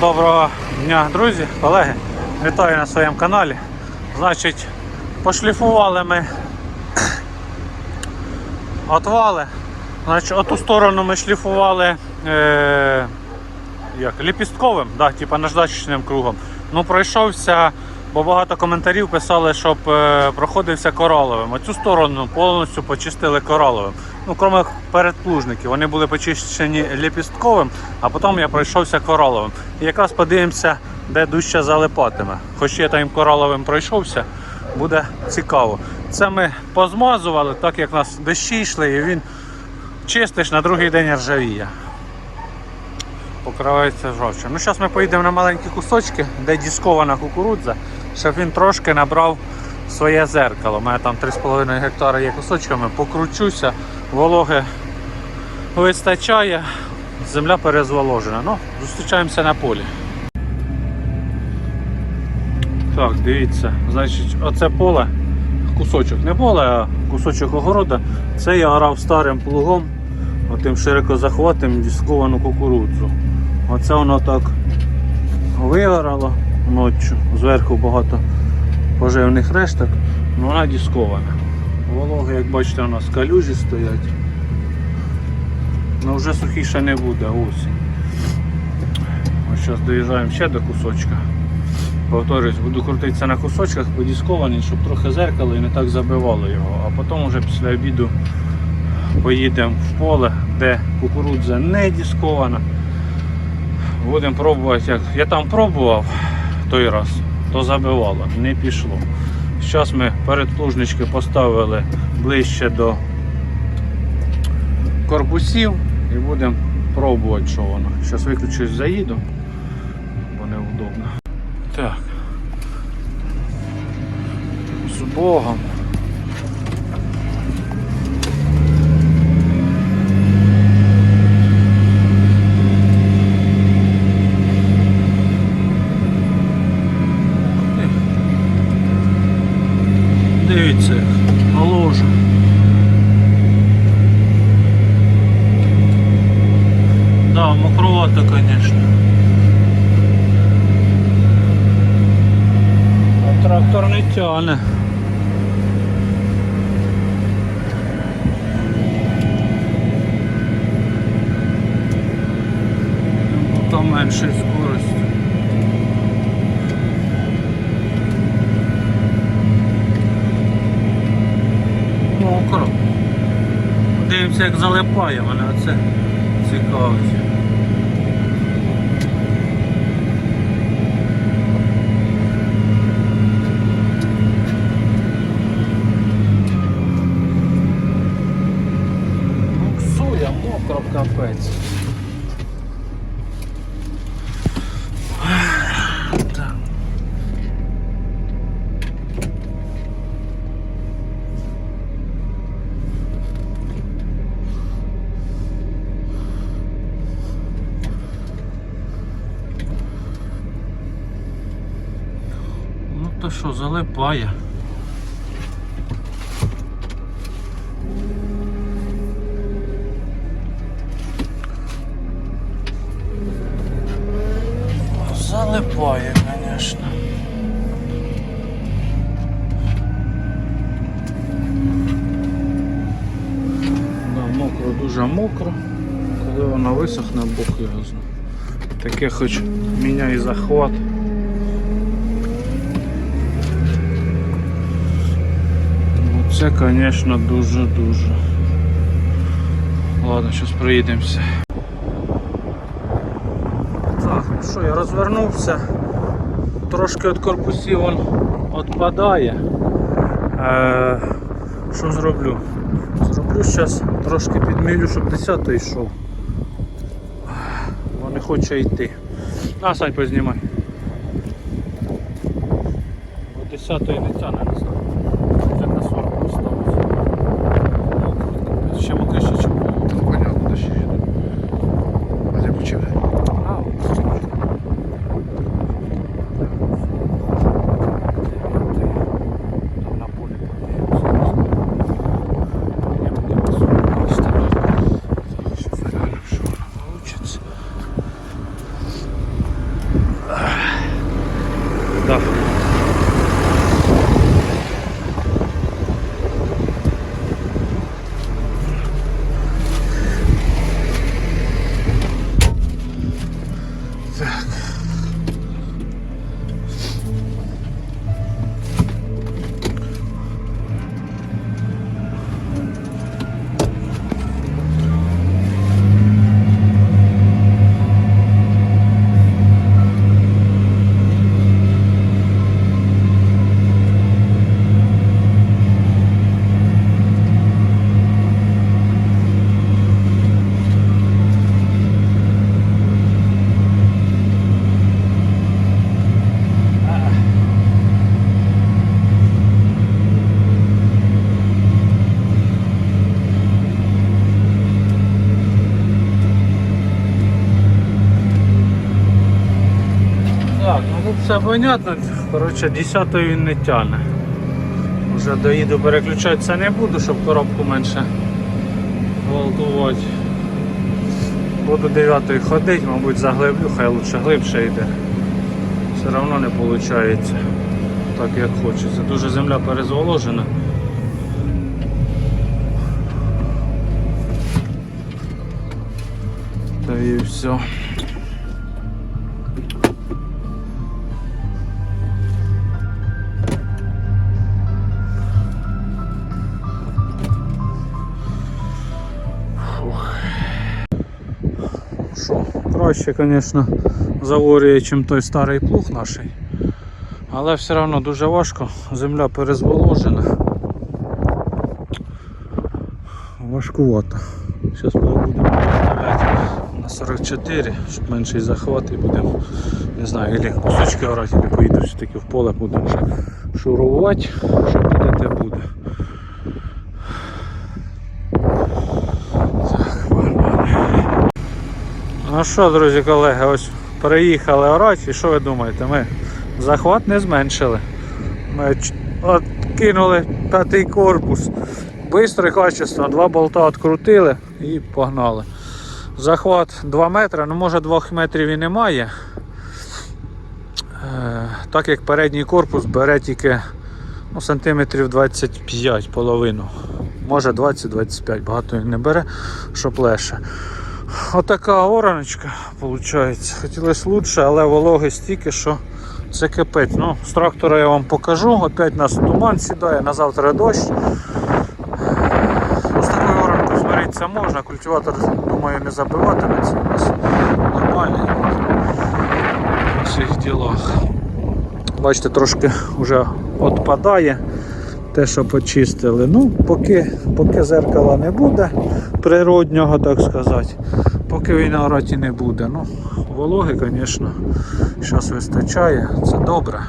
Доброго дня, друзі, колеги. Вітаю на своєму каналі. Значить, пошліфували ми отвали. Значить, оту сторону ми шліфували е, як, ліпістковим, да, типа наждачечним кругом. Ну, пройшовся, бо багато коментарів писали, щоб е, проходився кораловим. Оцю сторону повністю почистили кораловим. Ну, крім передплужників, вони були почищені ліпістковим, а потім я пройшовся кораловим. І якраз подивимося, де дужче залипатиме. Хоч я там кораловим пройшовся, буде цікаво. Це ми позмазували, так як у нас дощі йшли, і він чистиш на другий день ржавіє. Покривається жовчем. Ну, зараз ми поїдемо на маленькі кусочки, де діскована кукурудза, щоб він трошки набрав своє зеркало. У мене там 3,5 гектара є кусочками, покручуся, вологи вистачає, земля перезволожена. Ну, зустрічаємося на полі. Так, дивіться, значить, оце поле, кусочок, не поле, а кусочок огорода. Це я орав старим плугом, отим широкозахватим дисковану кукурудзу. Оце воно так вигорало ночі. Зверху багато поживних решток, ну вона дискована. Вологи, як бачите, у нас калюжі стоять. Ну вже сухіше не буде осінь. Ось зараз доїжджаємо ще до кусочка. Повторюсь, буду крутитися на кусочках подісковані, щоб трохи зеркало і не так забивало його. А потім вже після обіду поїдемо в поле, де кукурудза не дискована. Будемо пробувати, як я там пробував той раз, то забивало, не пішло. Зараз ми передплужнички поставили ближче до корпусів і будемо пробувати, що воно. Зараз виключусь, заїду, бо неудобно. Так. З Богом. Дивіться, як ложа. Да, мокровато, конечно. Не тягне. То менше скорость. Мокро. Подивимося, як залипає мене, оце цікавить. Буксує, мокро капець. Так. То що, залипає. Залипає, звісно. Да, мокро, дуже мокро. Коли воно висохне, Бог його знає. Таке хоч міняє захват. Це, звісно, дуже-дуже. Ладно, зараз проїдемося. Так, ну що, я розвернувся. Трошки від корпусів він відпадає. Е, що зроблю? Зроблю зараз трошки підмілю, щоб 10 йшов. Бо не хоче йти. На, Сань, познімай. Бо 10 не тяне, не знаю. Вже на 40 поставить. Ще мокрише, чим було. Ну, понятно, дощі їдуть. А де почали? А, Там на полі подивимося. Я буду посунути Зараз реально що воно. Получиться. Да. Так. Так, ну тут все понятно. Коротше, 10 він не тягне. Вже доїду переключатися не буду, щоб коробку менше гвалтувати. Буду 9 ходити, мабуть, заглиблю, хай лучше глибше йде. Все одно не виходить так як хочеться. Дуже земля перезволожена. Та і все. Краще, звісно, заворює, ніж той старий плуг наш. Але все одно дуже важко, земля перезволожена. Важкувато. Зараз ми будемо виставляти на 44, щоб менший захват і будемо, не знаю, або кусочки орати, або поїду все-таки в поле, будемо шурувати, що буде, те буде. Так, погнали. Що, друзі колеги, ось переїхали орати, і що ви думаєте? Ми захват не зменшили. Ми ч- кинули п'ятий корпус. Бистро і качественно, два болта відкрутили і погнали. Захват 2 метри, ну може 2 метрів і немає. Е, так як передній корпус бере тільки ну, сантиметрів 25 половину. Може 20-25, багато не бере, щоб легше. Отака ораночка виходить. Хотілося лучше, але вологи стільки, що це кипить. Ну, з трактора я вам покажу. Опять нас туман сідає, на завтра дощ. З такою оранкою змиритися можна, культиватор, думаю, не забиватиметься. У нас нормальний в цих ділах. Бачите, трошки вже відпадає те, що почистили. Ну, поки, поки зеркала не буде природнього, так сказати, поки ороті не буде. Ну, вологи, звісно, зараз вистачає, це добре,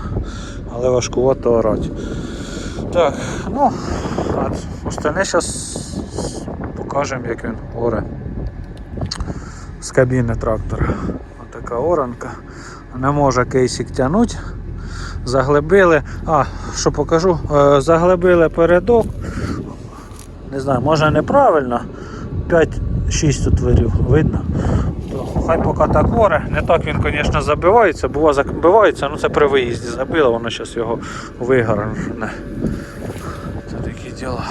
але важкувато орати. Так, ну, остальне зараз покажемо, як він оре з кабіни трактора. Отака оранка. Не може кейсик тягнути. Заглибили. А, що покажу? Е, Заглибили передок. Не знаю, може неправильно. 5-6 тут вирів, видно. То хай поки так оре. Не так він, звісно, забивається, бува забивається, ну це при виїзді забило, воно зараз його вигорне. Це такі діла.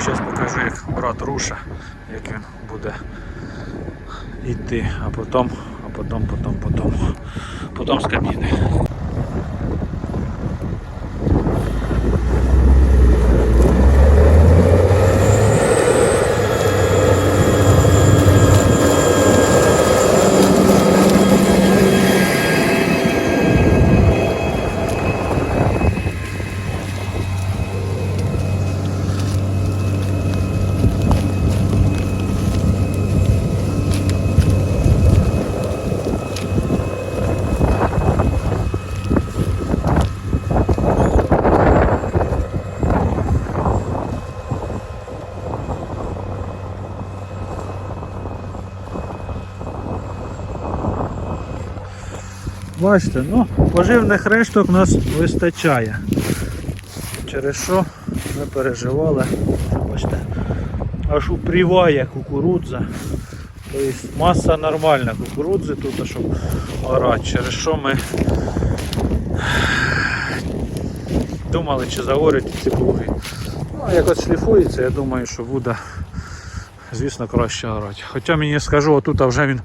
Зараз покажу, як брат руша, як він буде йти, а потім, а потім, потім, потім, потім з кабіни. Бачите, ну, поживних решток у нас вистачає. Через що ми переживали, бачите, аж упріває кукурудза. Тобто маса нормальна кукурудзи тут, щоб орати, через що ми думали, чи заорять ці плуги. Ну, а як от шліфується, я думаю, що буде, звісно, краще орати. Хоча мені скажу, отут вже він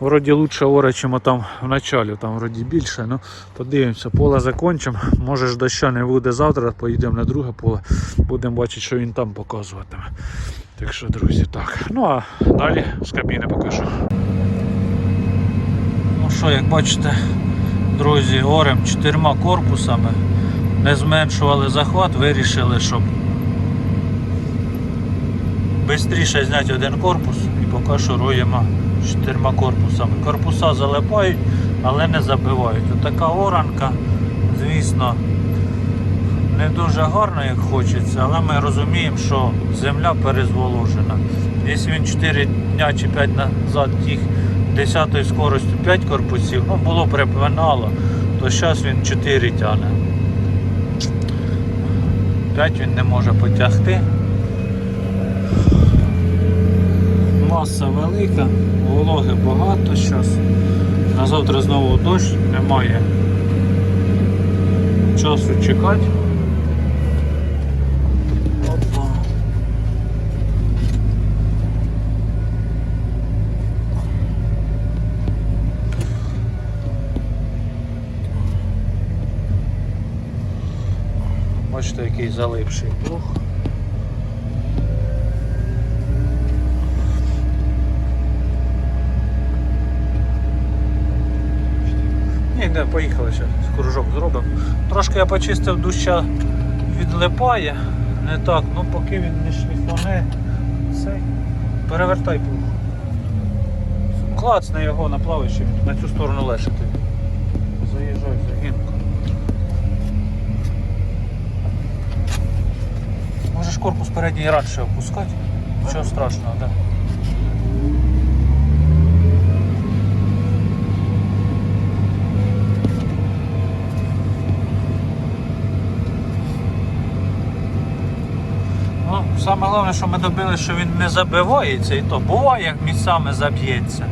вроді лучше оре, чим там в началі, там вроді більше. Ну, подивимося, поле закончимо. Може ж доща не буде завтра, поїдемо на друге поле, будемо бачити, що він там показуватиме. Так що, друзі, так. Ну а далі з кабіни покажу. Ну що, як бачите, друзі, орем чотирма корпусами. Не зменшували захват, вирішили, щоб швидше зняти один корпус поки що руємо чотирма корпусами. Корпуса залипають, але не забивають. Отака оранка, звісно, не дуже гарно, як хочеться, але ми розуміємо, що земля перезволожена. Якщо він 4 дня чи 5 назад тіг 10 скоростю 5 корпусів, ну було припинало, то зараз він 4 тягне. 5 він не може потягти. Маса велика, вологи багато зараз. На завтра знову дощ, немає часу чекати. Опа. Бачите, який залипший плуг. Ні, поїхали ще, кружок зробимо. Трошки я почистив дужча відлипає. Не так, ну поки він не шліфоне, цей. Перевертай плуг. Клацне його на плавищі, на цю сторону лешити. Заїжджай, загінку. Можеш корпус передній радше опускати. Нічого страшного, так. Да. Саме головне, що ми добили, що він не забивається, і то буває, як місцями заб'ється.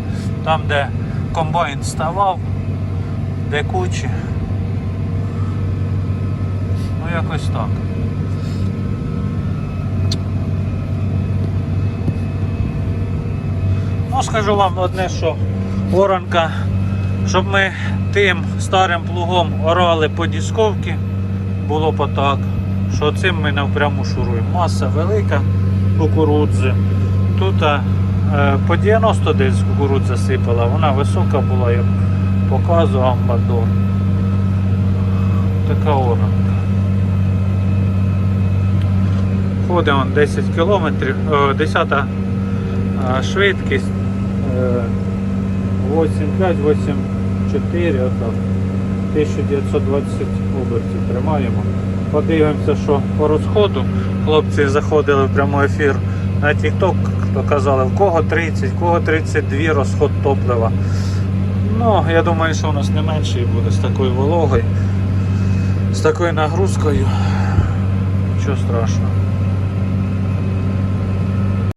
Там, де комбайн ставав, де кучі. Ну якось так. Ну, скажу вам одне, що оранка, щоб ми тим старим плугом орали по дісковці, було б так, що цим ми навпряму шуруємо. Маса велика кукурудзи. Тут е, по 90 десь кукурудза сипала, вона висока була, як показував Мадор. Така оранка. Ходимо 10 кілометрів, е, 10 е, швидкість е, 8,5, 8,4, отак. 1920 обертів тримаємо. Подивимося, що по розходу. Хлопці заходили в прямий ефір на TikTok, то казали, в кого 30, в кого 32 розход топлива. Ну, я думаю, що у нас не менше буде з такою вологою, з такою нагрузкою. Нічого страшного.